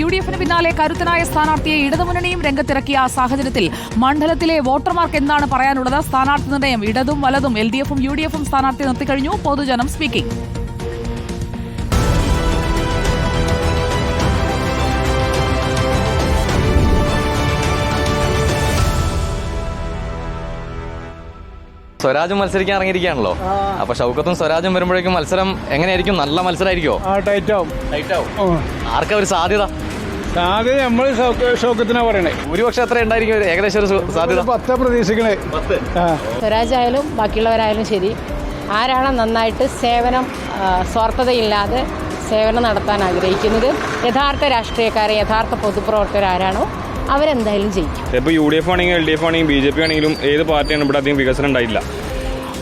U D എഫിന് പിന്നാലെ കരുത്തനായ സ്ഥാനാർത്ഥിയെ ഇടതുമുന്നണിയും രംഗത്തിറക്കിയ സാഹചര്യത്തിൽ മണ്ഡലത്തിലെ വോട്ടർമാർക്ക് എന്താണ് പറയാനുള്ളത്? സ്ഥാനാർത്ഥി നിർണയം ഇടതും വലതും എൽ ഡി എഫും യു ഡി എഫും സ്ഥാനാർത്ഥി നിർത്തിക്കഴിഞ്ഞു. പൊതുജനം സ്പീക്കിംഗ് സ്വരാജും മത്സരിക്കാൻ ഇറങ്ങിയിരിക്കുകയാണല്ലോ. അപ്പൊ ഷൗക്കത്തും സ്വരാജും വരുമ്പോഴേക്കും മത്സരം എങ്ങനെയായിരിക്കും? നല്ല മത്സരമായിരിക്കോ ആ ടൈറ്റ് ആവും. ആർക്കാ ഒരു സാധ്യത? ആദ്യം നമ്മൾ ഷോക്കത്തിനാ പറയണേ. ഭൂരിപക്ഷം എത്ര ഉണ്ടായിരിക്കും ഏകദേശം ഒരു സാധ്യത. പത്ത് പ്രതീക്ഷിക്കണേ. സ്വരാജായാലും ബാക്കിയുള്ളവരായാലും ശരി ആരാണ് നന്നായിട്ട് സേവനം സ്വാർത്ഥതയില്ലാതെ സേവനം നടത്താൻ ആഗ്രഹിക്കുന്നത്? യഥാർത്ഥ രാഷ്ട്രീയക്കാരെ യഥാർത്ഥ പൊതുപ്രവർത്തകർ ആരാണോ അവരെന്തായാലും ജയിക്കും. ഇപ്പോൾ യു ഡി എഫ് ആണെങ്കിലും എൽ ഡി എഫ് ആണെങ്കിലും ബി ജെ പി ആണെങ്കിലും ഏത് പാർട്ടിയാണ് ഇവിടെ അധികം വികസനം ഉണ്ടായില്ല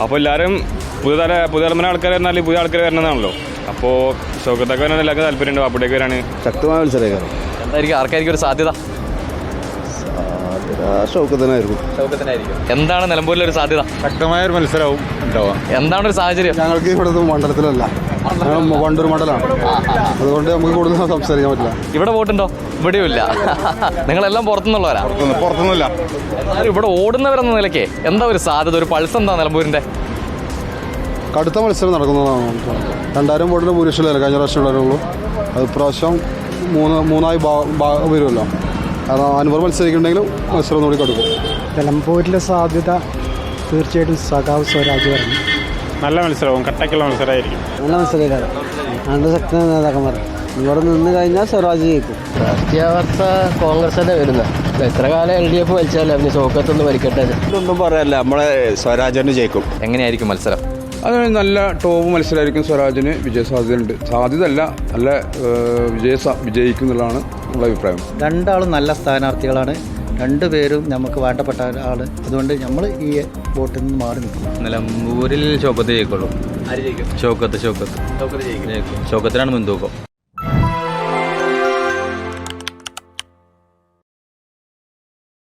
അപ്പോൾ എല്ലാവരും പുതുതല പുതുതലമുറ ആൾക്കാർ എന്നാൽ പുതിയ ആൾക്കാർ വരണതാണല്ലോ അപ്പോൾ സൗകര്യത്തൊക്കെ വരാൻ എല്ലാവർക്കും താല്പര്യമുണ്ട്? അപ്പോഴേക്ക് വരാണ് ശക്തമായ മത്സരമായിരുന്നു. എന്തായിരിക്കും ആർക്കായിരിക്കും ഒരു സാധ്യത? ഷൗക്കത്തിനായിരിക്കും. എന്താണ് നിലമ്പൂരിലെ ഒരു സാധ്യത? ശക്തമായ ഒരു മത്സരവും ഉണ്ടാവുക എന്താണ് ഒരു സാഹചര്യം? ഞങ്ങൾക്ക് ഇവിടുത്തെ മണ്ഡലത്തിലല്ല. വണ്ടൂർ മണ്ഡലമാണ് അതുകൊണ്ട് നമുക്ക് കൂടുതൽ സംസാരിക്കാൻ പറ്റില്ല. ഇവിടെ വോട്ടുണ്ടോ? ഇവിടെയും ഇല്ല. നിങ്ങളെല്ലാം പുറത്തുനിന്നുള്ളവരാ? പുറത്തുനിന്നില്ല. എന്നാലും ഇവിടെ ഓടുന്നവരെന്ന നിലയ്ക്ക് എന്താ ഒരു സാധ്യത? ഒരു പൾസ് എന്താ നിലമ്പൂരിന്റെ? കടുത്ത മത്സരം നടക്കുന്നതാണ്. രണ്ടായിരം വോട്ടിന് ഭൂരിപക്ഷമല്ലേ? കഴിഞ്ഞ പ്രാവശ്യം ഉള്ളവരുള്ളൂ അത് ഇപ്രാവശ്യം മൂന്ന് മൂന്നായി വരുമല്ലോ. കാരണം അനുഭവം മത്സരിക്കുന്നുണ്ടെങ്കിലും മത്സരം കൂടി കൊടുക്കും. നിലമ്പൂരിലെ സാധ്യത തീർച്ചയായിട്ടും സഖാവ് സ്വരാജ് പറഞ്ഞു. നല്ല മത്സരവും കട്ടക്കുള്ള മത്സരമായിരിക്കും. നല്ല മത്സരക്കാരൻ രണ്ട് ശക്തമായ നേതാക്കന്മാർ. ഇവിടെ നിന്ന് കഴിഞ്ഞാൽ സ്വരാജ് ജയിക്കും. രാഷ്ട്രീയ അവസ്ഥ കോൺഗ്രസ് തന്നെ വരുന്നത് എത്ര കാലം എൽ ഡി എഫ് വലിച്ചാലും അവന് ചോക്കത്തൊന്നും വലിക്കട്ടെ. ഒന്നും പറയല്ല. നമ്മളെ സ്വരാജന് ജയിക്കും. എങ്ങനെയായിരിക്കും മത്സരം? അത് നല്ല ടോപ്പ് മത്സരമായിരിക്കും സ്വരാജിന് വിജയ സാധ്യതയുണ്ട്. സാധ്യതയല്ല നല്ല വിജയ സ- വിജയിക്കും എന്നുള്ളതാണ് നമ്മുടെ അഭിപ്രായം. രണ്ടാളും നല്ല സ്ഥാനാർത്ഥികളാണ്. രണ്ടുപേരും നമുക്ക് വേണ്ടപ്പെട്ട ആൾ. അതുകൊണ്ട് നമ്മൾ ഈ വോട്ടിൽ നിന്ന് മാറി നിൽക്കും. നിലമ്പൂരിൽ ഷോക്കത്ത് ജയിക്കുള്ളൂ. ഷോക്കത്ത് ഷോക്കത്ത് ഷോക്കത്തിനാണ് മുൻതൂക്കം.